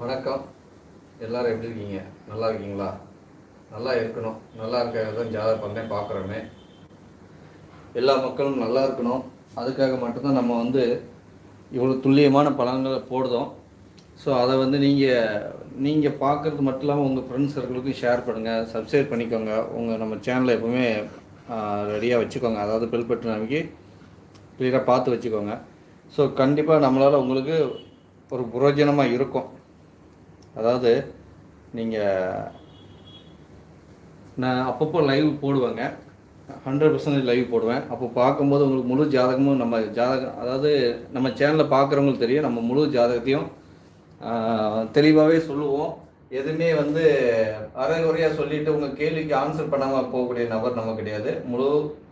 வணக்கம். எல்லாரும் எப்படி இருக்கீங்க? நல்லா இருக்கீங்களா? நல்லா இருக்கணும். நல்லா இருக்கிறது தான் ஜாதக பண்ணே பார்க்குறோமே. எல்லா மக்களும் நல்லா இருக்கணும். அதுக்காக மட்டும்தான் நம்ம வந்து இவ்வளோ துல்லியமான பலன்களை போடுதோம் ஸோ அதை வந்து நீங்கள் நீங்கள் பார்க்குறது மட்டும் இல்லாமல் உங்கள் ஃப்ரெண்ட்ஸ் சர்க்கிளுக்கும் ஷேர் பண்ணுங்கள் சப்ஸ்கிரைப் பண்ணிக்கோங்க. உங்கள் நம்ம சேனலை எப்பவுமே ரெடியாக வச்சுக்கோங்க. அதாவது பெல் பட்டன் அமைக்கி கிளியராக பார்த்து வச்சுக்கோங்க. ஸோ கண்டிப்பாக நம்மளால் உங்களுக்கு ஒரு புரோஜனமாக இருக்கும். அதாவது நீங்கள் நான் அப்பப்போ லைவ் போடுவேங்க. ஹண்ட்ரட் பர்சன்டேஜ் லைவ் போடுவேன். அப்போ பார்க்கும்போது உங்களுக்கு முழு ஜாதகமும் நம்ம ஜாதகம் அதாவது நம்ம சேனலில் பார்க்குறவங்களுக்கு தெரியும். நம்ம முழு ஜாதகத்தையும் தெளிவாகவே சொல்லுவோம். எதுவுமே வந்து அரைகுறையாக சொல்லிவிட்டு உங்கள் கேள்விக்கு ஆன்சர் பண்ணாமல் போகக்கூடிய நபர் நம்ம கிடையாது. முழு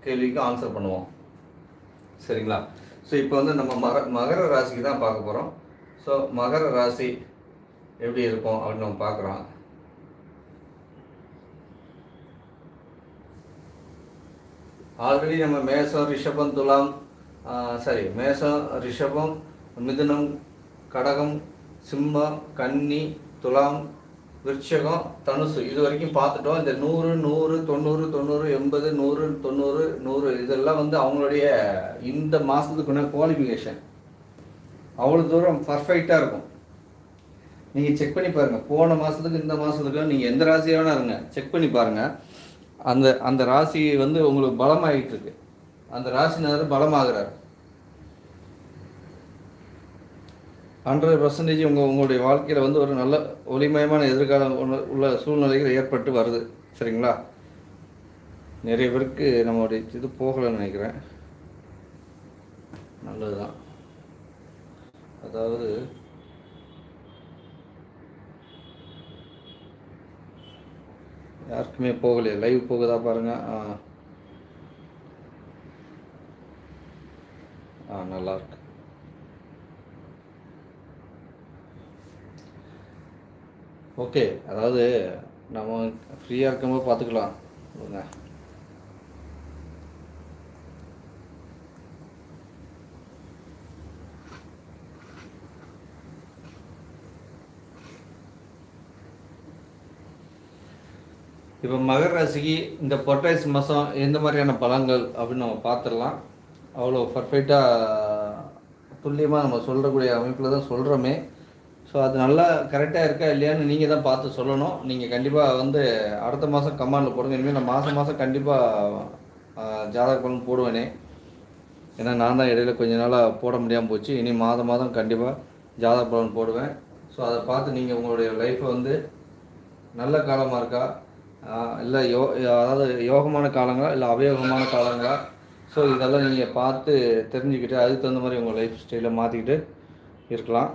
கேள்விக்கும் ஆன்சர் பண்ணுவோம். சரிங்களா? ஸோ இப்போ வந்து நம்ம மக மகர ராசிக்கு தான் பார்க்க போகிறோம் ஸோ மகர ராசி எப்படி இருக்கும் அப்படின்னு நம்ம பார்க்குறோம் ஆல்ரெடி நம்ம மேஷம் ரிஷபம் துலாம் சாரி மேஷம் ரிஷபம் மிதுனம் கடகம் சிம்மம் கன்னி துலாம் விருட்சகம் தனுசு. இது வரைக்கும் பார்த்துட்டோம். இந்த நூறு நூறு தொண்ணூறு தொண்ணூறு எண்பது நூறு தொண்ணூறு நூறு இதெல்லாம் வந்து அவங்களுடைய இந்த மாதத்துக்குள்ள குவாலிஃபிகேஷன் அவ்வளோ தூரம் பர்ஃபெக்டாக இருக்கும். நீங்கள் செக் பண்ணி பாருங்கள் போன மாதத்துக்கு இந்த மாதத்துக்கு நீங்கள் எந்த ராசியாக இருங்க. செக் பண்ணி பாருங்கள் அந்த அந்த ராசி வந்து உங்களுக்கு பலமாகிட்டு இருக்கு. அந்த ராசினார் பலமாகிறார். ஹண்ட்ரட் பர்சன்டேஜ் உங்கள் உங்களுடைய வாழ்க்கையில் வந்து ஒரு நல்ல ஒளிமயமான எதிர்காலம் உள்ள- உள்ள சூழ்நிலைகள் ஏற்பட்டு வருது. சரிங்களா? நிறைய பேருக்கு நம்மளுடைய இது போகலைன்னு நினைக்கிறேன். நல்லது தான் அதாவது யாருக்குமே போகலையே. லைவ் போகுதா பாருங்க. ஆ. ஆ நல்லா இருக்கு. ஓகே அதாவது நம்ம ஃப்ரீயாக இருக்கும்போது பார்த்துக்கலாம். இப்போ மகர ராசிக்கு இந்த பொட்டாசி மாதம் எந்த மாதிரியான பலன்கள் அப்படின்னு நம்ம பார்த்துடலாம். அவ்வளோ பர்ஃபெக்டாக துல்லியமாக நம்ம சொல்கிறக்கூடிய அமைப்பில் தான் சொல்கிறோமே ஸோ அது நல்லா கரெக்டாக இருக்கா இல்லையான்னு நீங்கள் தான் பார்த்து சொல்லணும். நீங்கள் கண்டிப்பாக வந்து அடுத்த மாதம் கமாண்டில் போடுங்க. இனிமேல் நான் மாதம் மாதம் கண்டிப்பாக ஜாதக பலன் போடுவேனே. ஏன்னா நான் தான் இடையில கொஞ்ச நாளாக போட முடியாமல் போச்சு. இனி மாதம் மாதம் கண்டிப்பாக ஜாதக பலன் போடுவேன். ஸோ அதை பார்த்து நீங்கள் உங்களுடைய லைஃப்பை வந்து நல்ல காலமாக இருக்கா? இல்லை யோ அதாவது யோகமான காலங்களா இல்லை அவயோகமான காலங்களா? ஸோ இதெல்லாம் நீங்கள் பார்த்து தெரிஞ்சுக்கிட்டு அதுக்கு தகுந்த மாதிரி உங்கள் லைஃப் ஸ்டைலை மாற்றிக்கிட்டு இருக்கலாம்.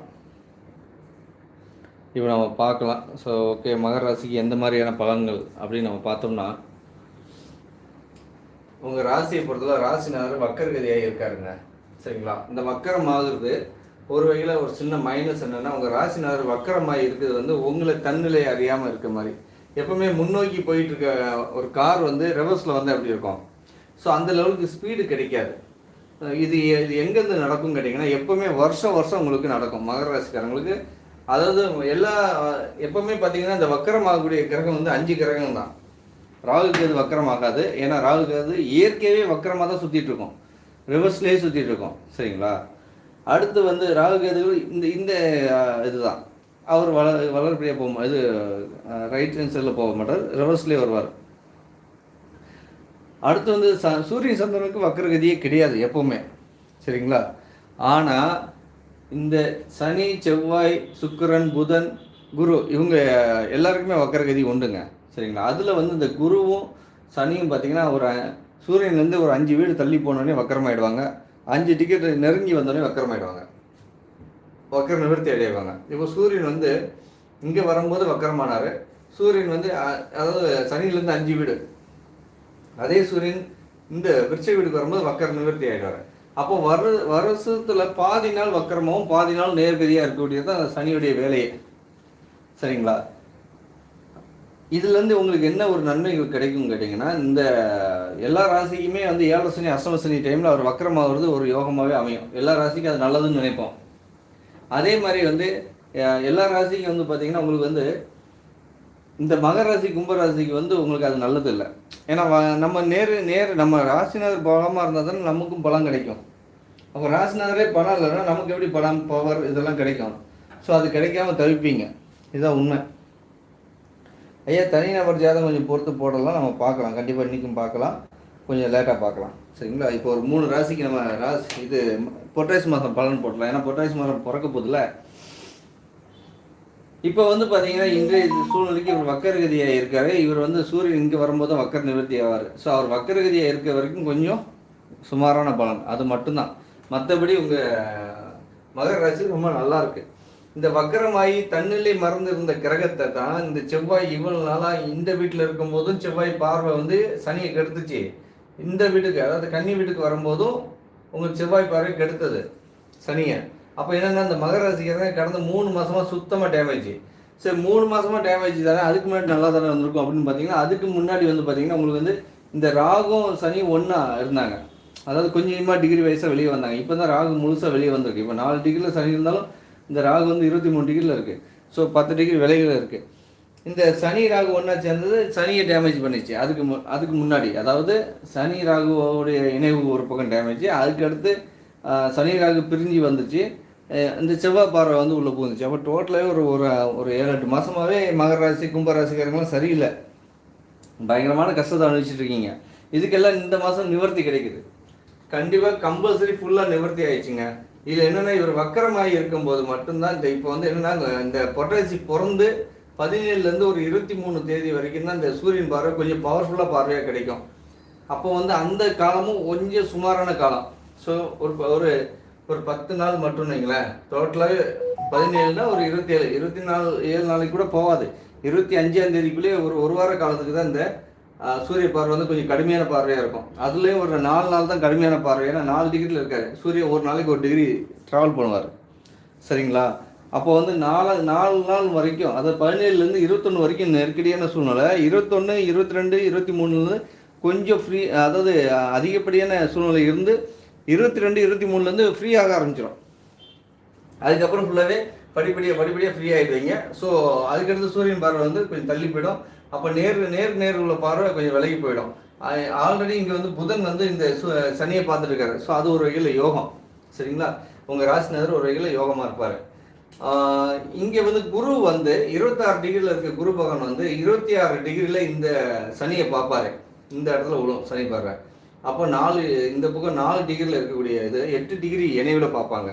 இப்போ நம்ம பார்க்கலாம். ஸோ ஓகே மகர ராசிக்கு எந்த மாதிரியான பலன்கள் அப்படின்னு நம்ம பார்த்தோம்னா உங்கள் ராசியை பொறுத்தவரை ராசினார் வக்கரகதியாக இருக்காருங்க. சரிங்களா? இந்த வக்கரம் ஆகுறது ஒரு வகையில் ஒரு சின்ன மைனஸ் என்னென்னா உங்கள் ராசினார் வக்கரமாக இருக்கிறது வந்து உங்களை தன்னிலை அறியாமல் இருக்க மாதிரி. எப்பவுமே முன்னோக்கி போயிட்டு இருக்க ஒரு கார் வந்து ரிவர்ஸில் வந்து அப்படி இருக்கும். ஸோ அந்த லெவலுக்கு ஸ்பீடு கிடைக்காது. இது இது எங்கேருந்து நடக்கும் கேட்டிங்கன்னா எப்பவுமே வருஷம் வருஷம் உங்களுக்கு நடக்கும். மகர ராசிக்காரங்களுக்கு. அதாவது எல்லா எப்பவுமே பார்த்தீங்கன்னா இந்த வக்கரமாகக்கூடிய கிரகம் வந்து அஞ்சு கிரகம் தான் ராகுக்கு கேது வக்கரமாகாது. ஏன்னா ராகுக்கு அது இயற்கையாகவே வக்கரமாக தான் சுற்றிட்டு இருக்கும். ரிவர்ஸ்லேயே சுற்றிட்டு இருக்கும். சரிங்களா? அடுத்து வந்து ராகு கேது இந்த இந்த இதுதான். அவர் வள வளர்ப்படியாக போக இது ரைட் ஹேண்ட் சைடில் போக மாட்டார் ரிவர்ஸ்லேயே வருவார். அடுத்து வந்து ச சூரியன் சந்திரனுக்கு வக்கரகதியே கிடையாது எப்போவுமே சரிங்களா? ஆனால் இந்த சனி செவ்வாய் சுக்கிரன் புதன் குரு இவங்க எல்லாருக்குமே வக்கரகதி உண்டுங்க சரிங்களா? அதில் வந்து இந்த குருவும் சனியும் பார்த்தீங்கன்னா ஒரு சூரியன்லேருந்து ஒரு அஞ்சு வீடு தள்ளி போனோடனே வக்கரமாயிடுவாங்க. அஞ்சு டிக்கெட் நெருங்கி வந்தோடனே வக்கரமாயிடுவாங்க. வக்கர நிவர்த்தி அடைவாங்க. இப்போ சூரியன் வந்து இங்கே வரும்போது வக்கரமானார். சூரியன் வந்து அதாவது சனியிலேருந்து அஞ்சு வீடு. அதே சூரியன் இந்த விருட்ச வீடுக்கு வரும்போது வக்கர நிவர்த்தி ஆகிடுவார் அப்போ வரு வருஷத்தில் பாதி நாள் வக்கரமாகவும் பாதி நாள் நேர்கதியாக இருக்கக்கூடியது தான் அந்த சனியுடைய வேலையே. சரிங்களா? இதுலேருந்து உங்களுக்கு என்ன ஒரு நன்மைகள் கிடைக்கும் கேட்டிங்கன்னா இந்த எல்லா ராசிக்குமே வந்து ஏழரை சனி அஷ்டம சனி டைமில் அவர் வக்கரமாகிறது ஒரு யோகமாகவே அமையும். எல்லா ராசிக்கும் அது நல்லதுன்னு நினைப்போம். அதே மாதிரி வந்து எல்லா ராசிக்கும் வந்து பார்த்தீங்கன்னா உங்களுக்கு வந்து இந்த மகர ராசி கும்பராசிக்கு வந்து உங்களுக்கு அது நல்லது இல்லை. ஏன்னா வ- நம்ம நேர் நேர் நம்ம ராசினர் பலமாக இருந்தால் தானே நமக்கும் பலம் கிடைக்கும். அப்போ ராசிநாதரே பலம் இல்லைன்னா நமக்கு எப்படி பலம் பவர் இதெல்லாம் கிடைக்கும்? ஸோ அது கிடைக்காம தவிப்பீங்க. இதுதான் உண்மை. ஐயா தனிநபர் ஜாதகம் கொஞ்சம் பொறுத்து போடலாம். நம்ம பார்க்கலாம். கண்டிப்பாக இன்றைக்கும் பார்க்கலாம். கொஞ்சம் லேட்டாக பார்க்கலாம். சரிங்களா? இப்போ ஒரு மூணு ராசிக்கு நம்ம ராசி இது பொட்டாசி மாதம் பலன் போட்டலாம் ஏன்னா பொட்டாசி மாதம் பிறக்க போதில்ல இப்போ வந்து பார்த்தீங்கன்னா இன்றைய சூழ்நிலைக்கு இவர் வக்கரகதியாக இருக்காரு. இவர் வந்து சூரியன் இங்கே வரும்போது தான் வக்கர நிவர்த்தி ஆவார். ஸோ அவர் வக்கரகதியாக இருக்க வரைக்கும் கொஞ்சம் சுமாரான பலன். அது மட்டும்தான். மற்றபடி உங்கள் மகர ராசி ரொம்ப நல்லா இருக்கு. இந்த வக்கரமாயி தன்னிலை மறந்து இருந்த கிரகத்தை தான் இந்த செவ்வாய் இவ்வளவு நாளாக இந்த வீட்டில் இருக்கும்போதும் செவ்வாய் பார்வை வந்து சனியை கெடுத்துச்சு. இந்த வீட்டுக்கு அதாவது கன்னி வீட்டுக்கு வரும்போதும் உங்களுக்கு செவ்வாய் பார்வை கெடுத்தது சனியை. அப்போ என்னன்னா அந்த மகர ராசிக்காரங்க கடந்த மூணு மாதமாக சுத்தமாக டேமேஜ் சரி மூணு மாதமாக டேமேஜ் தானே அதுக்கு முன்னாடி நல்லா தானே வந்திருக்கும் அப்படின்னு பார்த்தீங்கன்னா அதுக்கு முன்னாடி வந்து பார்த்தீங்கன்னா உங்களுக்கு வந்து இந்த ராகும் சனி ஒன்றா இருந்தாங்க. அதாவது கொஞ்சமாக டிகிரி வயசாக வெளியே வந்தாங்க. இப்போ தான் ராகு முழுசாக வெளியே வந்திருக்கு. இப்போ நாலு டிகிரியில் சனி இருந்தாலும் இந்த ராகு வந்து இருபத்தி மூணு டிகிரியில் இருக்குது ஸோ பத்து டிகிரி விலையில் இருக்குது இந்த சனி ராகு ஒன்றா சேர்ந்தது சனியை டேமேஜ் பண்ணிச்சு. அதுக்கு மு அதுக்கு முன்னாடி. அதாவது சனி ராகுவோடைய இணைவு ஒரு பக்கம் டேமேஜ் அதுக்கு அடுத்து சனி ராகு பிரிஞ்சு வந்துச்சு. இந்த செவ்வாய் பார்வை வந்து உள்ளே போந்துச்சு அப்போ டோட்டலாகவே ஒரு ஒரு ஒரு ஏழு எட்டு மாதமாகவே மகர ராசி கும்பராசிக்காரங்களாம் சரியில்லை. பயங்கரமான கஷ்டத்தை அனுபவிச்சுட்டு இருக்கீங்க. இதுக்கெல்லாம் இந்த மாதம் நிவர்த்தி கிடைக்குது. கண்டிப்பாக கம்பல்சரி ஃபுல்லாக நிவர்த்தி ஆயிடுச்சுங்க. இதில் என்னென்னா இவர் வக்கரமாக இருக்கும்போது மட்டும்தான் இந்த இப்போ வந்து என்னென்னா இந்த பொட்டாசி பிறந்து பதினேழுலேருந்து ஒரு இருபத்தி மூணு தேதி வரைக்கும் தான் இந்த சூரியன் பார்வை கொஞ்சம் பவர்ஃபுல்லாக பார்வையாக கிடைக்கும். அப்போ வந்து அந்த காலமும் கொஞ்சம் சுமாரான காலம். ஸோ ஒரு ஒரு ஒரு பத்து நாள் மட்டும் வைங்களேன். டோட்டலாகவே பதினேழுனா ஒரு இருபத்தேழு இருபத்தி நாலு ஏழு நாளைக்கு கூட போகாது. இருபத்தி அஞ்சாம் தேதிக்குள்ளேயே ஒரு ஒரு வார காலத்துக்கு தான் இந்த சூரிய பார்வை வந்து கொஞ்சம் கடுமையான பார்வையாக இருக்கும். அதுலேயும் ஒரு நாலு நாள் தான் கடுமையான பார்வை. ஏன்னா நாலு டிகிரியில் இருக்காரு. சூரியன் ஒரு நாளைக்கு ஒரு டிகிரி ட்ராவல் பண்ணுவார். சரிங்களா? அப்போ வந்து நாலு நாலு நாள் வரைக்கும் அதாவது பதினேழுலேருந்து இருபத்தொன்று வரைக்கும் நெருக்கடியான சூழ்நிலை. இருபத்தொன்று இருபத்தி ரெண்டு இருபத்தி மூணுலேருந்து கொஞ்சம் ஃப்ரீ அதாவது அதிகப்படியான சூழ்நிலை இருந்து இருபத்தி ரெண்டு இருபத்தி மூணுலேருந்து ஃப்ரீ ஆக ஆரம்பிச்சிடும் அதுக்கப்புறம் ஃபுல்லாகவே படிப்படியாக படிப்படியாக ஃப்ரீ ஆகிடுவீங்க ஸோ அதுக்கடுத்து சூரியன் பார்வை வந்து கொஞ்சம் தள்ளி போயிடும். அப்போ நேர் நேர் நேர் உள்ள பார்வை கொஞ்சம் விலகி போயிடும். ஆல்ரெடி இங்கே வந்து புதன் வந்து இந்த சு- சனியை பார்த்துட்டு இருக்காரு. ஸோ அது ஒரு வகையில் யோகம். சரிங்களா? உங்கள் ராசிநாதர் ஒரு வகையில் யோகமாக இருப்பார். இங்கே வந்து குரு வந்து இருபத்தாறு டிகிரியில் இருக்க குரு பகவான் வந்து இருபத்தி ஆறு டிகிரியில் இந்த சனியை பார்ப்பாரு. இந்த இடத்துல விழும் சனி பார்வை அப்போ நாலு இந்த பக்கம் நாலு டிகிரியில் இருக்கக்கூடிய இது எட்டு டிகிரி இணைவில் பார்ப்பாங்க.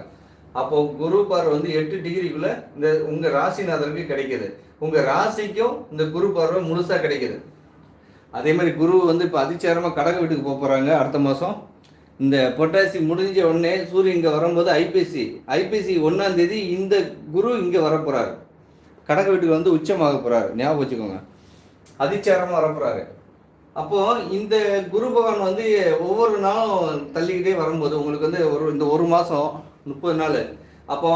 அப்போ குரு பார்வை வந்து எட்டு டிகிரிக்குள்ள இந்த உங்க ராசிநாதருக்கு கிடைக்குது. உங்க ராசிக்கும் இந்த குரு பார்வை முழுசா கிடைக்குது. அதே மாதிரி குரு வந்து இப்போ அதிச்சாரமாக கடக வீட்டுக்கு போக போறாங்க அடுத்த மாதம் இந்த பொட்டாசி முடிஞ்ச உடனே சூரியன் இங்கே வரும்போது ஐபிசி ஐபிசி ஒன்றாம் தேதி இந்த குரு இங்கே வரப்போகிறாரு கடக வீட்டுக்கு வந்து உச்சமாக போகிறார் ஞாபகம் வச்சுக்கோங்க. அதிச்சாரமாக வரப்போகிறாரு அப்போது இந்த குரு பகவான் வந்து ஒவ்வொரு நாளும் தள்ளிக்கிட்டே வரும்போது உங்களுக்கு வந்து ஒரு இந்த ஒரு மாதம் முப்பது நாள் அப்போ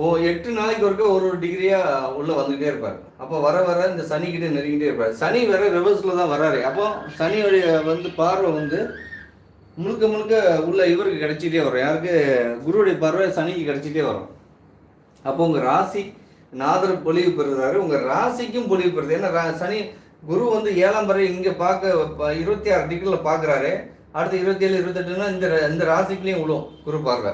ஓ எட்டு நாளைக்கு ஒருக்க ஒரு ஒரு டிகிரியாக உள்ளே வந்துகிட்டே இருப்பார். அப்போ வர வர இந்த சனிக்கிட்டே நெருங்கிட்டே இருப்பார். சனி வேற ரிவர்ஸில் தான் வராரு. அப்போ சனியுடைய வந்து பார்வை வந்து முழுக்க முழுக்க உள்ள இவருக்கு கிடைச்சிட்டே வரும். யாருக்கு? குருவுடைய பார்வை சனிக்கு கிடைச்சிட்டே வரும். அப்போ உங்க ராசி நாதர் பொலிவு பெறுகிறாரு உங்க ராசிக்கும் பொலிவு பெறுது. ஏன்னா ரா- சனி குரு வந்து ஏழாம் பறவை இங்க பார்க்க இருபத்தி ஆறு டிகிரில பாக்குறாரு அடுத்து இருபத்தி ஏழு இருபத்தெட்டுனா இந்த இந்த ராசிக்குலேயும் விழும் குரு பார்வை.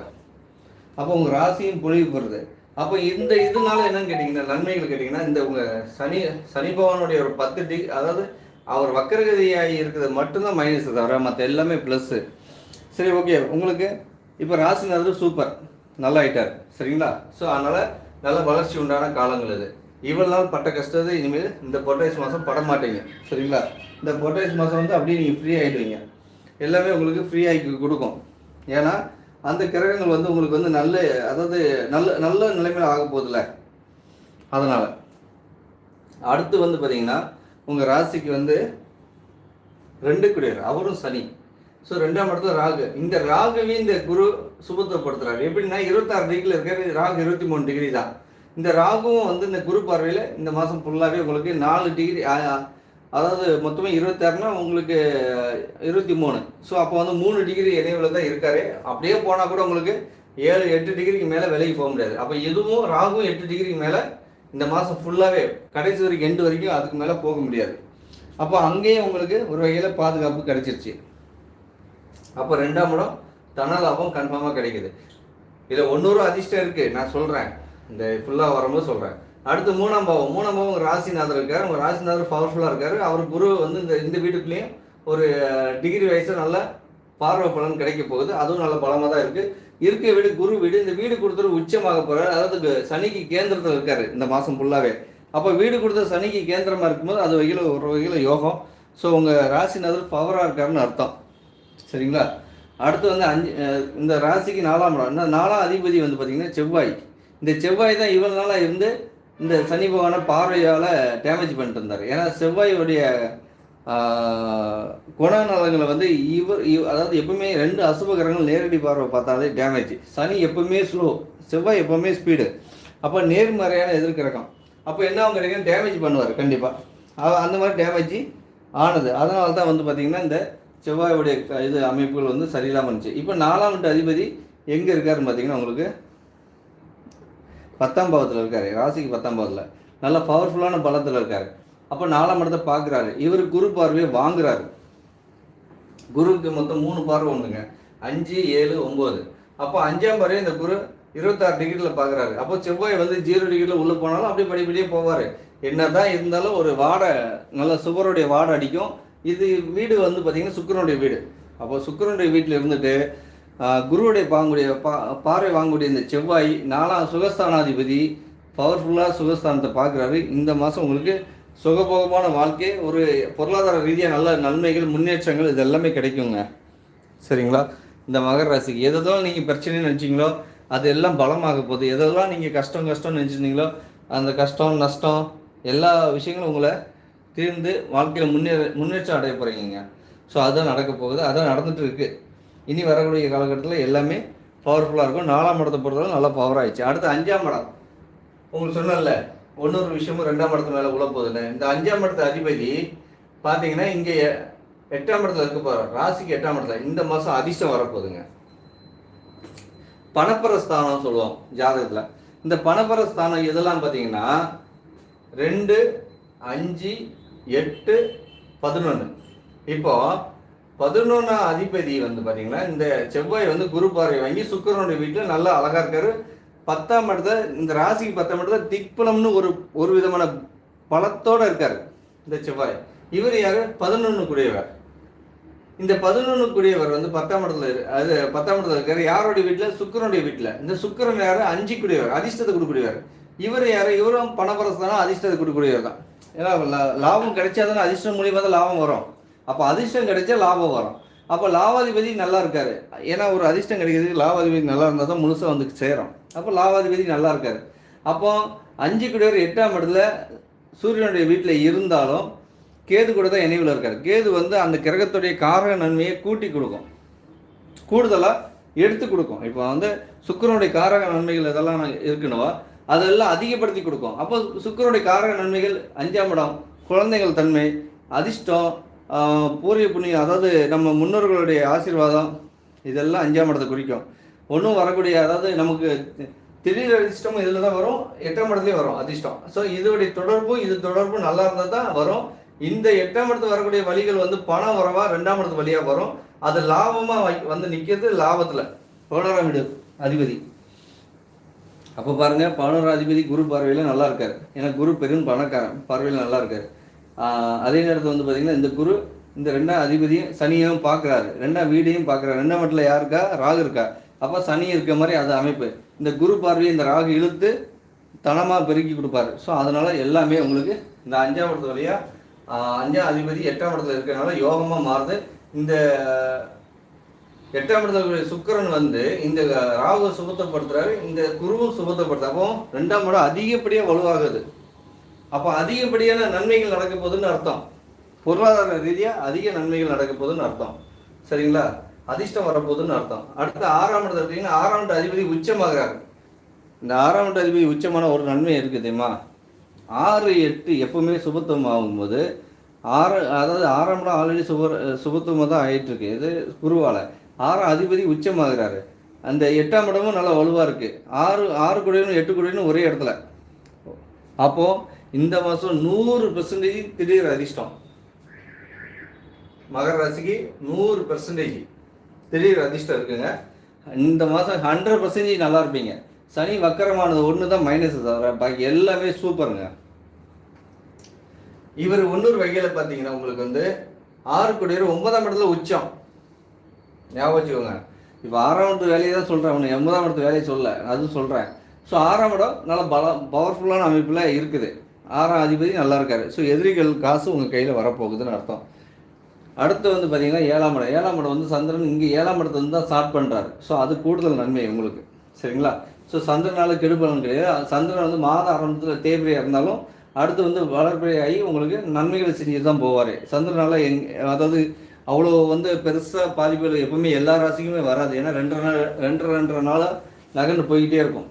அப்போ உங்க ராசியும் பொலிவு பெறுது. அப்போ இந்த இதனால என்னன்னு கேட்டிங்கன்னா நன்மைகள் கேட்டிங்கன்னா இந்த உங்க சனி சனி பகவானுடைய ஒரு பத்து டிகிரி அதாவது அவர் வக்கரகதியாகி இருக்கிறது மட்டும்தான் மைனஸ் தவிர மற்ற எல்லாமே ப்ளஸ்ஸு சரி ஓகே உங்களுக்கு இப்போ ராசிங்கிறது சூப்பர் நல்லா ஆயிட்டார். சரிங்களா? ஸோ அதனால் நல்ல வளர்ச்சி உண்டான காலங்கள் இது. இவ்வளோ நாள் பட்ட கஷ்டத்தை இனிமேல் இந்த பொட்டாசி மாதம் பட மாட்டீங்க. சரிங்களா? இந்த பொட்டாசி மாதம் வந்து அப்படியே நீங்கள் ஃப்ரீ ஆகிடுவீங்க எல்லாமே உங்களுக்கு ஃப்ரீ ஆகி கொடுக்கும். ஏன்னா அந்த கிரகங்கள் வந்து உங்களுக்கு வந்து நல்ல அதாவது நல்ல நல்ல நிலைமையில் ஆக போதில்ல அதனால். அடுத்து வந்து பார்த்தீங்கன்னா உங்கள் ராசிக்கு வந்து ரெண்டு குடியர். அவரும் சனி. ஸோ ரெண்டாம் இடத்துல ராகு. இந்த ராகுவே இந்த குரு சுபத்துவப்படுத்துறாரு. எப்படின்னா இருபத்தாறு டிகிரியில் இருக்கிற ராகு இருபத்தி மூணு டிகிரி தான். இந்த ராகுவும் வந்து இந்த குரு பார்வையில் இந்த மாதம் ஃபுல்லாகவே உங்களுக்கு நாலு டிகிரி அதாவது மொத்தமாக இருபத்தாறுனா உங்களுக்கு இருபத்தி மூணு ஸோ அப்போ வந்து மூணு டிகிரி இணைவில் தான் இருக்காரு. அப்படியே போனால் கூட உங்களுக்கு ஏழு எட்டு டிகிரிக்கு மேலே விலைக்கு போக முடியாது. அப்போ எதுவும் ராகும் எட்டு டிகிரிக்கு மேலே இந்த மாதம் ஃபுல்லாகவே கடைசி வரைக்கும் எண்டு வரைக்கும் அதுக்கு மேலே போக முடியாது. அப்போ அங்கேயே உங்களுக்கு ஒரு வகையில் பாதுகாப்பு கிடைச்சிருச்சு. அப்போ ரெண்டாம் இடம் தன லாபம் கன்ஃபார்மாக கிடைக்குது. இதில் ஒன்னொரு அதிர்ஷ்டம் இருக்குது நான் சொல்கிறேன் இந்த ஃபுல்லாக வரும்போது சொல்கிறேன் அடுத்து மூணாம் பாவம். மூணாம் பாவம் உங்கள் ராசிநாதர் இருக்கார். உங்கள் ராசிநாதர் பவர்ஃபுல்லாக இருக்கார். அவர் குரு வந்து இந்த இந்த வீட்டுக்குள்ளேயும் ஒரு டிகிரி வயசில் நல்ல பார்வை பலன் கிடைக்க போகுது. அதுவும் நல்ல பலமாக தான் இருக்குது இருக்க வீடு குரு வீடு. இந்த வீடு கொடுத்துரு உச்சமாக போகிறார் அதாவது சனிக்கு கேந்திரத்தில் இருக்கார். இந்த மாதம் ஃபுல்லாகவே அப்போ வீடு கொடுத்த சனிக்கு கேந்திரமாக இருக்கும்போது அது வகையில் ஒரு வகையில் யோகம். ஸோ உங்கள் ராசிநாதர் பவராக இருக்காருன்னு அர்த்தம். சரிங்களா? அடுத்து வந்து அஞ்சு இந்த ராசிக்கு நாலாம் இடம். இந்த நாலாம் அதிபதி வந்து பார்த்திங்கன்னா செவ்வாய். இந்த செவ்வாய் தான் இவனால நாளாக இருந்து இந்த சனி பகவான பார்வையால் டேமேஜ் பண்ணிட்டு இருந்தார். ஏன்னா செவ்வாயுடைய குணநலங்களை வந்து இவர் இவ- அதாவது எப்பவுமே ரெண்டு அசுப கிரகங்கள் நேரடி பார்வை பார்த்தாலே டேமேஜ் சனி எப்பவுமே ஸ்லோ செவ்வாய் எப்பவுமே ஸ்பீடு அப்போ நேர்மறையான எதிர்கிரகம் அப்போ என்ன அவங்க கிடைக்கும் டேமேஜ் பண்ணுவார் கண்டிப்பாக அந்த மாதிரி டேமேஜ் ஆனது. அதனால தான் வந்து பார்த்திங்கன்னா இந்த செவ்வாயுடைய க- இது அமைப்புகள் வந்து சரியில்லாமல் இருந்துச்சு. இப்போ நாலாம் வீட்டு அதிபதி எங்கே இருக்காருன்னு பார்த்தீங்கன்னா உங்களுக்கு பத்தாம் பாவத்தில் இருக்கார். ராசிக்கு பத்தாம் பாவத்தில். நல்ல பவர்ஃபுல்லான பலத்தில் இருக்கார். அப்போ நாலாம் இடத்தை பார்க்குறாரு இவர் குரு பார்வையை வாங்குறாரு. குருவுக்கு மொத்தம் மூணு பார்வை ஒன்றுங்க அஞ்சு ஏழு ஒம்பது அப்போ அஞ்சாம் பார்வையை இந்த குரு இருபத்தாறு டிகிரியில் பார்க்குறாரு அப்போ செவ்வாய் வந்து ஜீரோ டிகிரியில் உள்ளே போனாலும் அப்படியே படிப்படியே போவார். என்ன தான் இருந்தாலும் ஒரு வாடை நல்ல சுவருடைய வாடை அடிக்கும். இது வீடு வந்து பார்த்திங்கன்னா சுக்கிரனுடைய வீடு. அப்போ சுக்கிரனுடைய வீட்டில் இருந்துட்டு குருவுடைய பாங்குடைய பா பார்வை வாங்கக்கூடிய இந்த செவ்வாய் நாலாம் சுகஸ்தானாதிபதி பவர்ஃபுல்லாக சுகஸ்தானத்தை பார்க்குறாரு. இந்த மாதம் உங்களுக்கு சுகபோகமான வாழ்க்கை ஒரு பொருளாதார ரீதியாக நல்ல நன்மைகள் முன்னேற்றங்கள் இது எல்லாமே கிடைக்குங்க. சரிங்களா? இந்த மகர ராசிக்கு எதெல்லாம் நீங்கள் பிரச்சனைன்னு நினச்சிங்களோ அது எல்லாம் பலமாக போகுது. எதெல்லாம் நீங்கள் கஷ்டம் கஷ்டம்னு நினச்சிருந்தீங்களோ அந்த கஷ்டம் நஷ்டம் எல்லா விஷயங்களும் உங்களை தீர்ந்து வாழ்க்கையில் முன்னேற முன்னேற்றம் அடைய போகிறீங்க ஸோ அதுதான் நடக்க போகுது. அதான் நடந்துட்டு இருக்கு. இனி வரக்கூடிய காலகட்டத்தில் எல்லாமே பவர்ஃபுல்லாக இருக்கும். நாலாம் இடத்தை பொறுத்தவரை நல்லா பவர் ஆயிடுச்சு. அடுத்து அஞ்சாம் இடம். உங்களுக்கு சொன்னல ஒன்னொரு விஷயமும் ரெண்டாம் இடத்து மேலே உள்ள போகுதுன்னு. இந்த அஞ்சாம் இடத்து அதிபதி பார்த்தீங்கன்னா இங்கே எட்டாம் இடத்துல இருக்க போகிறார் ராசிக்கு எட்டாம் இடத்துல. இந்த மாதம் அதிர்ஷ்டம் வரப்போகுதுங்க. பணப்பரஸ்தானம் சொல்லுவோம் ஜாதகத்தில். இந்த பணப்பரஸ்தானம் எதெல்லாம் பார்த்தீங்கன்னா ரெண்டு அஞ்சு எட்டு பதினொன்று இப்போ பதினொன்றாம் அதிபதி வந்து பார்த்தீங்கன்னா இந்த செவ்வாய் வந்து குரு பார்வை வாங்கி சுக்கிரனுடைய வீட்டில் நல்லா அழகா இருக்காரு. பத்தாம் இடத்துல இந்த ராசிக்கு பத்தாம் இடத்துல திக்பலம்னு ஒரு ஒரு விதமான பலத்தோட இருக்காரு இந்த செவ்வாய். இவர் யாரு? பதினொன்று கூடியவர். இந்த பதினொன்று கூடியவர் வந்து பத்தாம் இடத்துல அது பத்தாம் இடத்துல இருக்காரு. யாருடைய வீட்டில்? சுக்கிரனுடைய வீட்டில். இந்த சுக்கிரன் யாரு? அஞ்சு கூடியவர் அதிர்ஷ்டத்தை கொடுக்கக்கூடியவர் இவர் யாரு? இவரும் பணபரஸ்தானம் அதிர்ஷ்டத்தை கொடுக்கக்கூடியவர் தான். ஏன்னா லா- லாபம் கிடைச்சாதானே அதிர்ஷ்டம் மூலியமாக தான் லாபம் வரும். அப்போ அதிர்ஷ்டம் கிடைச்சா லாபம் வரும். அப்போ லாபாதிபதி நல்லா இருக்காரு. ஏன்னா ஒரு அதிர்ஷ்டம் கிடைக்கிறதுக்கு லாபாதிபதி நல்லா இருந்தால் தான் முழுசாக வந்து சேரும். அப்போ லாபாதிபதி நல்லா இருக்காரு. அப்போ அஞ்சு குடியவர் எட்டாம் இடத்துல சூரியனுடைய வீட்டில் இருந்தாலும் கேது கூட தான் இணைவில் இருக்காரு. கேது வந்து அந்த கிரகத்துடைய காரக நன்மையை கூட்டி கொடுக்கும். கூடுதலாக எடுத்து கொடுக்கும். இப்போ வந்து சுக்கிரனுடைய காரக நன்மைகள் இதெல்லாம் இருக்கணுவா அதெல்லாம் அதிகப்படுத்தி கொடுக்கும். அப்போ சுக்கரனுடைய காரக நன்மைகள் அஞ்சாம் இடம் குழந்தைகள் தன்மை அதிர்ஷ்டம் பூரிய புண்ணியம் அதாவது நம்ம முன்னோர்களுடைய ஆசீர்வாதம் இதெல்லாம் அஞ்சாம் இடத்தை குறிக்கும். ஒன்றும் வரக்கூடிய அதாவது நமக்கு திடீர் அதிர்ஷ்டமும் இதில் தான் வரும் எட்டாம் இடத்துலையும் வரும் அதிர்ஷ்டம். ஸோ இதோடைய தொடர்பும் இது தொடர்பும் நல்லா இருந்தால் தான் வரும். இந்த எட்டாம் இடத்து வரக்கூடிய வழிகள் வந்து பணம் வரவா ரெண்டாம் இடத்து வழியாக வரும். அது லாபமாக வந்து நிற்கிறது லாபத்தில். பதினோராம் வீடு அதிபதி. அப்போ பாருங்க பதினோராம் குரு பார்வையில் நல்லா இருக்காரு. ஏன்னா குரு பெரும் பணக்காரன் பார்வையில் நல்லா இருக்காரு. அதே நேரத்தில் வந்து பார்த்தீங்கன்னா இந்த குரு இந்த ரெண்டாம் அதிபதியும் சனியும் பார்க்குறாரு ரெண்டாம் வீடையும் பார்க்குறாரு ரெண்டாம் வீட்டில் யாருக்கா ராகு இருக்கா. அப்போ சனி இருக்க மாதிரி அது அமைப்பு. இந்த குரு பார்வையை இந்த ராகு இழுத்து தனமாக பெருக்கி கொடுப்பாரு. ஸோ அதனால் எல்லாமே உங்களுக்கு இந்த அஞ்சாம் இடத்து வழியாக அஞ்சாம் அதிபதி எட்டாம் இடத்துல இருக்கிறனால யோகமாக மாறுது. இந்த எட்டாம் இடத்துல சுக்கரன் சுக்கிரன் வந்து இந்த ராகுவை சுபத்தப்படுத்துறாரு இந்த குருவும் சுபத்தப்படுத்து அப்போ ரெண்டாம் இடம் அதிகப்படியாக வலுவாகுது. அப்போ அதிகப்படியான நன்மைகள் நடக்க போகுதுன்னு அர்த்தம். பொருளாதார ரீதியாக அதிக நன்மைகள் நடக்க போகுதுன்னு அர்த்தம். சரிங்களா? அதிர்ஷ்டம் வரப்போகுதுன்னு அர்த்தம். அடுத்து ஆறாம் இடத்துல இருக்கீங்கன்னா ஆறாம் இட அதிபதி உச்சமாகிறாரு. இந்த ஆறாம் இட அதிபதி உச்சமான ஒரு நன்மை இருக்குது தெரியுமா? ஆறு எட்டு எப்பவுமே சுபத்துவம் ஆகும்போது ஆறு அதாவது ஆறாம் இடம் ஆல்ரெடி சுப சுபத்துவமாக தான் ஆகிட்டு இருக்கு இது குருவால. ஆறாம் அதிபதி உச்சமாகிறாரு. அந்த எட்டாம் இடமும் நல்லா வலுவாக இருக்குது ஆறு ஆறு குடியும் எட்டு குடியும் ஒரே இடத்துல. அப்போது இந்த மாதம் நூறு பெர்சன்டேஜ் திடீர் அதிர்ஷ்டம். மகர ராசிக்கு நூறு பெர்சன்டேஜ் திடீர் அதிர்ஷ்டம் இருக்குங்க. இந்த மாதம் ஹண்ட்ரட் பர்சன்டேஜ் நல்லா இருப்பீங்க. சனி வக்கரமானது ஒன்று தான் மைனஸ் தவிர பாக்கி எல்லாமே சூப்பருங்க இவர் இன்னொரு வகையில் பார்த்தீங்கன்னா உங்களுக்கு வந்து ஆறு குடியர் ஒன்பதாம் இடத்துல உச்சம். ஞாபகம் வச்சுக்கோங்க. இப்போ ஆறாம் இடத்து வேலையை தான் சொல்கிறேன் அவனு. எண்பதாம் இடத்து வேலையை சொல்ல அது சொல்கிறேன் ஸோ ஆறாம் இடம் நல்ல பல பவர்ஃபுல்லான அமைப்பில் இருக்குது. ஆறாம் அதிபதி நல்லா இருக்காரு. ஸோ எதிரிகள் காசு உங்கள் கையில் வரப்போகுதுன்னு அர்த்தம். அடுத்து வந்து பார்த்தீங்கன்னா ஏழாம் இடம். ஏழாம் இடம் வந்து சந்திரன் இங்கே ஏழாம் இடத்துல வந்து தான் ஸ்டார்ட் பண்ணுறாரு ஸோ அது கூடுதல் நன்மை உங்களுக்கு. சரிங்களா? ஸோ சந்திரனால கெடுபலன் கிடையாது. சந்திரன் வந்து மாத ஆரம்பத்தில் தேவையாக இருந்தாலும் அடுத்து வந்து வளர்ப்பையாகி உங்களுக்கு நன்மைகளை செஞ்சுட்டு தான் போவார். சந்திரனால எங் அதாவது அவ்வளோ வந்து பெருசாக பாதிப்புகள் எப்பவுமே எல்லா ராசிக்குமே வராது. ஏன்னா ரெண்டரை நாள் ரெண்டரை ரெண்டரை நாளாக நகர்ந்து போய்கிட்டே இருக்கும்.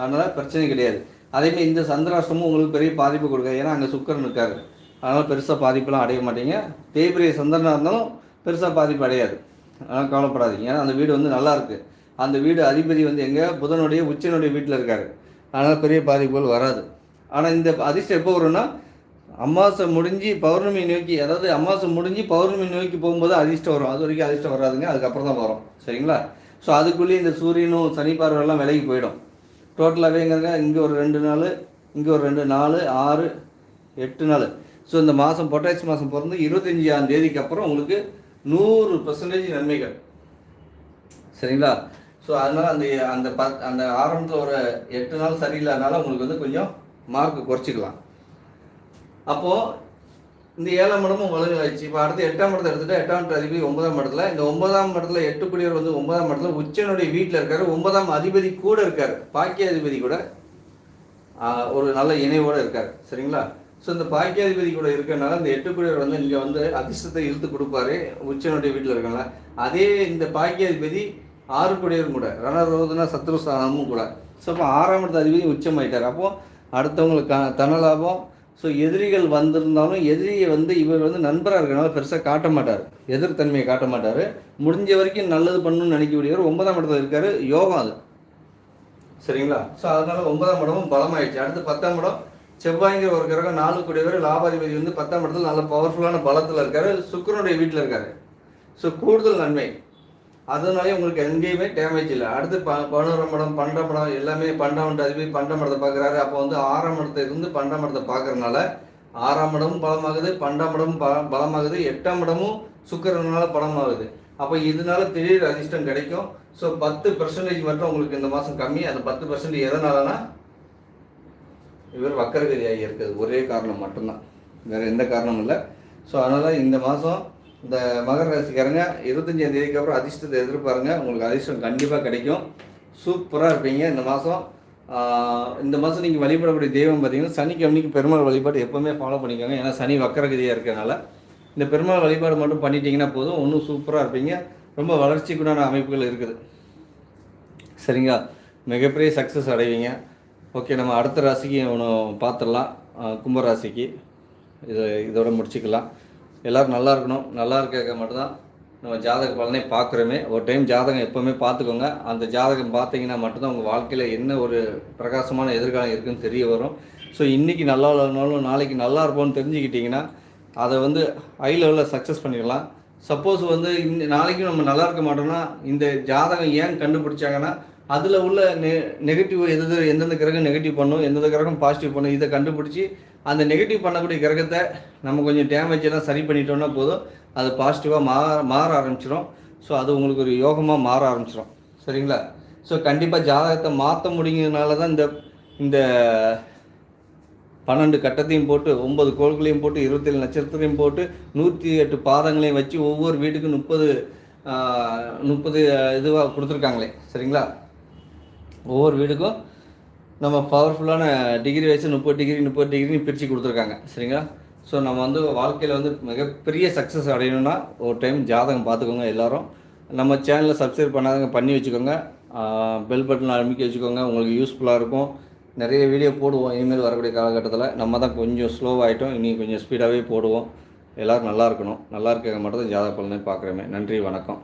அதனால் பிரச்சனை கிடையாது. அதேமாதிரி இந்த சந்திராஷ்டமும் உங்களுக்கு பெரிய பாதிப்பு கொடுக்காது. ஏன்னா அங்கே சுக்கரன் இருக்காரு. அதனால் பெருசாக பாதிப்பெலாம் அடைய மாட்டீங்க. தேய்பிரிய சந்திரனாக இருந்தாலும் பெருசாக பாதிப்பு அடையாது. அதனால் கவலைப்படாதீங்க. ஏன்னா அந்த வீடு வந்து நல்லா இருக்குது அந்த வீடு அதிபதி வந்து எங்கே? புதனுடைய உச்சனுடைய வீட்டில் இருக்கார். அதனால் பெரிய பாதிப்புகள் வராது. ஆனால் இந்த அதிர்ஷ்டம் எப்போ வரும்னா அமாவாசை முடிஞ்சு பௌர்ணமி நோக்கி அதாவது அமாவாசை முடிஞ்சு பௌர்ணமி நோக்கி போகும்போது அதிர்ஷ்டம் வரும். அது வரைக்கும் அதிர்ஷ்டம் வராதுங்க அதுக்கப்புறம் தான் வரும். சரிங்களா? ஸோ அதுக்குள்ளேயே இந்த சூரியனும் சனி பார்வையெல்லாம் விலகி போயிடும். டோட்டலாகவே இங்கே ஒரு ரெண்டு நாள் இங்கே ஒரு ரெண்டு நாலு ஆறு எட்டு நாள். ஸோ இந்த மாதம் பொட்டாசி மாதம் பிறந்து இருபத்தஞ்சாம் தேதிக்கு அப்புறம் உங்களுக்கு நூறு பர்சன்டேஜ் நன்மைகள். சரிங்களா? ஸோ அதனால் அந்த அந்த பத் அந்த ஆரம்பத்தில் ஒரு எட்டு நாள் சரியில்லாதனால உங்களுக்கு வந்து கொஞ்சம் மார்க் குறைச்சிக்கலாம். அப்போது இந்த ஏழாம் இடமும் வலுவாயிடுச்சு இப்போ அடுத்து எட்டாம் இடத்தை எடுத்துகிட்டு எட்டாம் அதிபதி ஒன்பதாம் இடத்துல இந்த ஒன்பதாம் இடத்துல எட்டு குடியவர் வந்து ஒன்பதாம் இடத்துல உச்சனுடைய வீட்டில் இருக்கார். ஒன்பதாம் அதிபதி கூட இருக்கார். பாக்கிய அதிபதி கூட ஒரு நல்ல இணைவோடு இருக்கார். சரிங்களா? ஸோ இந்த பாக்கியாதிபதி கூட இருக்கிறனால இந்த எட்டு குடியவர் வந்து இங்கே வந்து அதிர்ஷ்டத்தை இழுத்து கொடுப்பாரு. உச்சனுடைய வீட்டில் இருக்காங்க அதே இந்த பாக்கியாதிபதி ஆறு குடியரும் கூட ரணரோதனா சத்ருஸ்தானமும் கூட. ஸோ அப்போ ஆறாம் இடத்து அதிபதி உச்சமாயிட்டார். அப்போது அடுத்தவங்களுக்கு தனலாபம் ஸோ எதிரிகள் வந்திருந்தாலும் எதிரியை வந்து இவர் வந்து நண்பராக இருக்கிறனால பெருசாக காட்ட மாட்டார். எதிர்த்தன்மையை காட்ட மாட்டார். முடிஞ்ச வரைக்கும் நல்லது பண்ணணும்னு நினைக்கக்கூடியவர் ஒன்பதாம் இடத்துல இருக்கார். யோகம் அது. சரிங்களா? ஸோ அதனால ஒன்பதாம் இடமும் பலமாயிடுச்சு. அடுத்து பத்தாம் இடம் செவ்வாய்ங்கிற ஒரு கிரகம் நாலு கூடியவர் லாபாதிபதி வந்து பத்தாம் இடத்துல நல்ல பவர்ஃபுல்லான பலத்தில் இருக்கார். சுக்கரனுடைய வீட்டில் இருக்காரு. ஸோ கூடுதல் நன்மை. அதனாலே உங்களுக்கு எங்கேயுமே டேமேஜ் இல்லை. அடுத்து ப பதினோராம் படம் பன்னெண்டாம் படம் எல்லாமே பன்னெண்டாம் இடம் அதிபதி பன்னெண்டாம் இடத்தை பார்க்குறாரு. அப்போ வந்து ஆறாம் இடத்தை இருந்து பன்னெண்டாம் இடத்தை பார்க்கறதுனால ஆறாம் இடமும் பலமாகுது பன்னெண்டாம் இடமும் ப பலமாகுது எட்டாம் இடமும் சுக்கரனால பலமாகுது. அப்போ இதனால திடீர் அதிர்ஷ்டம் கிடைக்கும். ஸோ பத்து பர்சன்டேஜ் மட்டும் உங்களுக்கு இந்த மாதம் கம்மி. அந்த பத்து பர்சன்டேஜ் எதனாலனா இவர் வக்கரகதியாகி இருக்குது ஒரே காரணம் மட்டும்தான். வேறு எந்த காரணமும் இல்லை. ஸோ அதனால் இந்த மாதம் இந்த மகர ராசிக்காரங்க இருபத்தஞ்சாம் தேதிக்கு அப்புறம் அதிர்ஷ்டத்தை எதிர்பாருங்க. உங்களுக்கு அதிர்ஷ்டம் கண்டிப்பாக கிடைக்கும். சூப்பராக இருப்பீங்க இந்த மாதம் இந்த மாதம் நீங்கள் வழிபடக்கூடிய தெய்வம் பார்த்தீங்கன்னா சனிக்கிழமைக்கு பெருமாள் வழிபாடு எப்போவுமே ஃபாலோ பண்ணிக்கோங்க. ஏன்னா சனி வக்கரகதியாக இருக்கிறனால இந்த பெருமாள் வழிபாடு மட்டும் பண்ணிட்டீங்கன்னா போதும். இன்னும் சூப்பராக இருப்பீங்க. ரொம்ப வளர்ச்சிக்குண்டான அமைப்புகள் இருக்குது. சரிங்களா? மிகப்பெரிய சக்ஸஸ் அடைவீங்க. ஓகே நம்ம அடுத்த ராசிக்கு ஒன்று பார்த்துடலாம் கும்பராசிக்கு. இதை இதோட முடிச்சுக்கலாம். எல்லோரும் நல்லா இருக்கணும். நல்லா இருக்க மட்டும்தான் நம்ம ஜாதக பலனே பார்க்குறோமே. ஒரு டைம் ஜாதகம் எப்போவுமே பார்த்துக்கோங்க. அந்த ஜாதகம் பார்த்தீங்கன்னா மட்டும்தான் உங்கள் வாழ்க்கையில் என்ன ஒரு பிரகாசமான எதிர்காலம் இருக்குதுன்னு தெரிய வரும். ஸோ இன்றைக்கி நல்லா இல்லைனாலும் நாளைக்கு நல்லா இருப்போம்னு தெரிஞ்சுக்கிட்டிங்கன்னா அதை வந்து ஹை லெவலில் சக்ஸஸ் பண்ணிடலாம். சப்போஸ் வந்து இந்த நாளைக்கும் நம்ம நல்லா இருக்க மாட்டோம்னா இந்த ஜாதகம் ஏன் கண்டுபிடிச்சாங்கன்னா அதில் உள்ள நெ நெகட்டிவ் எது எந்தெந்த கிரகம் நெகட்டிவ் பண்ணும் எந்தெந்த கிரகம் பாசிட்டிவ் பண்ணும் இதை கண்டுபிடிச்சி அந்த நெகட்டிவ் பண்ணக்கூடிய கிரகத்தை நம்ம கொஞ்சம் டேமேஜ் எல்லாம் சரி பண்ணிட்டோம்னா போதும். அது பாசிட்டிவாக மாற மாற ஆரம்பிச்சிடும் ஸோ அது உங்களுக்கு ஒரு யோகமாக மாற ஆரம்பிச்சிடும் சரிங்களா? ஸோ கண்டிப்பாக ஜாதகத்தை மாற்ற முடியுங்கிறதுனால தான் இந்த இந்த பன்னெண்டு கட்டத்தையும் போட்டு ஒன்பது கோள்களையும் போட்டு இருபத்தேழு நட்சத்திரத்தையும் போட்டு நூற்றி எட்டு பாதங்களையும் வச்சு ஒவ்வொரு வீட்டுக்கும் முப்பது முப்பது இதுவாக கொடுத்துருக்காங்களே. சரிங்களா? ஒவ்வொரு வீடுக்கும் நம்ம பவர்ஃபுல்லான டிகிரி வச்சு முப்பது டிகிரி முப்பது டிகிரின்னு பிரித்து கொடுத்துருக்காங்க. சரிங்களா? ஸோ நம்ம வந்து வாழ்க்கையில் வந்து மிகப்பெரிய சக்ஸஸ் அடையணும்னா ஒரு டைம் ஜாதகம் பார்த்துக்கோங்க எல்லோரும். நம்ம சேனலில் சப்ஸ்கிரைப் பண்ணாதவங்க பண்ணி வச்சுக்கோங்க. பெல் பட்டன் அமைக்க வச்சுக்கோங்க. உங்களுக்கு யூஸ்ஃபுல்லாக இருக்கும். நிறைய வீடியோ போடுவோம். இனிமேல் வரக்கூடிய காலகட்டத்தில் நம்ம தான் கொஞ்சம் ஸ்லோவாகிட்டோம் இனி கொஞ்சம் ஸ்பீடாகவே போடுவோம். எல்லோரும் நல்லா இருக்கணும். நல்லா இருக்க மட்டும் தான் ஜாதக பலனை பார்க்குறேமே. நன்றி வணக்கம்.